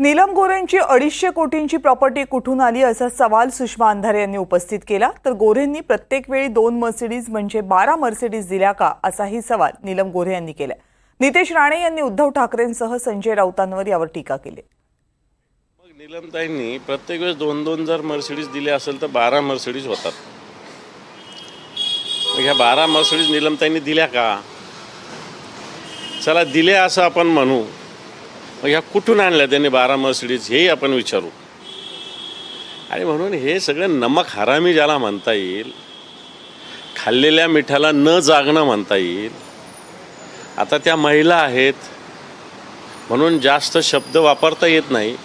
नीलम गोरेंची अडीचशे कोटींची प्रॉपर्टी कुठून आली असा सवाल सुषमा अंधारे यांनी उपस्थित केला. तर गोरेंनी प्रत्येक वेळी दोन मर्सिडीज म्हणजे बारा मर्सिडीज दिल्या का असाही सवाल नीलम गोरे यांनी केला. नितेश राणे यांनी उद्धव ठाकरेंसह संजय राऊतांवर यावर टीका केली. मग नीलमताईंनी प्रत्येक वेळेस दोन दोन जर मर्सिडीज दिले असेल तर बारा मर्सिडीज होतात. मग ह्या बारा मर्सिडीज नीलमताईंनी दिल्या का? चला दिल्या असं आपण म्हणू. मग ह्या कुठून आणल्या त्यांनी बारा मर्सिडीज हेही आपण विचारू. आणि म्हणून हे सगळं नमक हरामी ज्याला म्हणता येईल खाल्लेल्या मिठाला न जागणं म्हणता येईल. आता त्या महिला आहेत म्हणून जास्त शब्द वापरता येत नाही.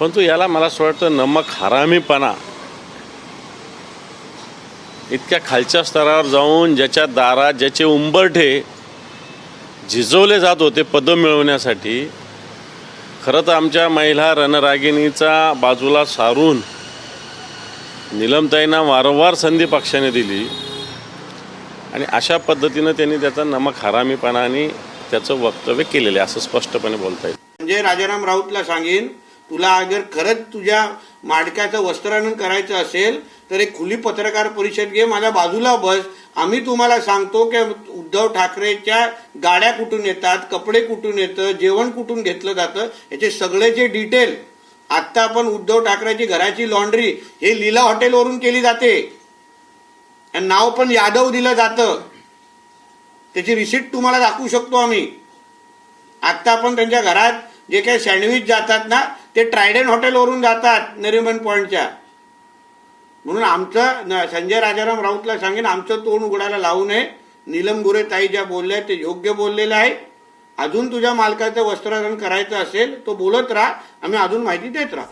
परंतु याला मला असं वाटतं नमक हरामीपणा. इतक्या खालच्या स्तरावर जाऊन ज्याच्या दारात ज्याचे उंबरठे झिजवले जात होते पदं मिळवण्यासाठी खरं तर आमच्या महिला रणरागिणीचा बाजूला सारून निलमताईंना वारंवार संधी पक्षाने दिली. आणि अशा पद्धतीनं त्यांनी त्याचा नमक हरामीपणा आणि त्याचं वक्तव्य केलेलं आहे असं स्पष्टपणे बोलता येईल. संजय राजाराम राऊतला सांगेन तुला अगर खरंच तुझ्या माडक्याचं वस्त्रानं करायचं असेल तर एक खुली पत्रकार परिषद घे माझ्या बाजूला बस. आम्ही तुम्हाला सांगतो की उद्धव ठाकरेच्या गाड्या कुठून येतात कपडे कुठून येतं जेवण कुठून घेतलं जातं याचे सगळे जे डिटेल आत्ता आपण उद्धव ठाकरेची घराची लॉन्ड्री हे लीला हॉटेलवरून केली जाते. आणि नाव पण यादव दिलं जातं. त्याची रिसिप्ट तुम्हाला दाखवू शकतो आम्ही. आत्ता आपण त्यांच्या घरात जे काही सँडविच जातात ना ते ट्रायडन हॉटेलवरून जातात नरिमन पॉईंटच्या म्हणून आमचं न- संजय राजाराम राऊतला सांगेन आमचं तोंड उघडायला लावू नये. नीलम गुरे ताई ज्या बोलल्या ते योग्य बोललेलं आहे अजून तुझ्या मालकाचं वस्त्रहरण करायचं असेल तो बोलत राहा. आम्ही अजून माहिती देत राहा.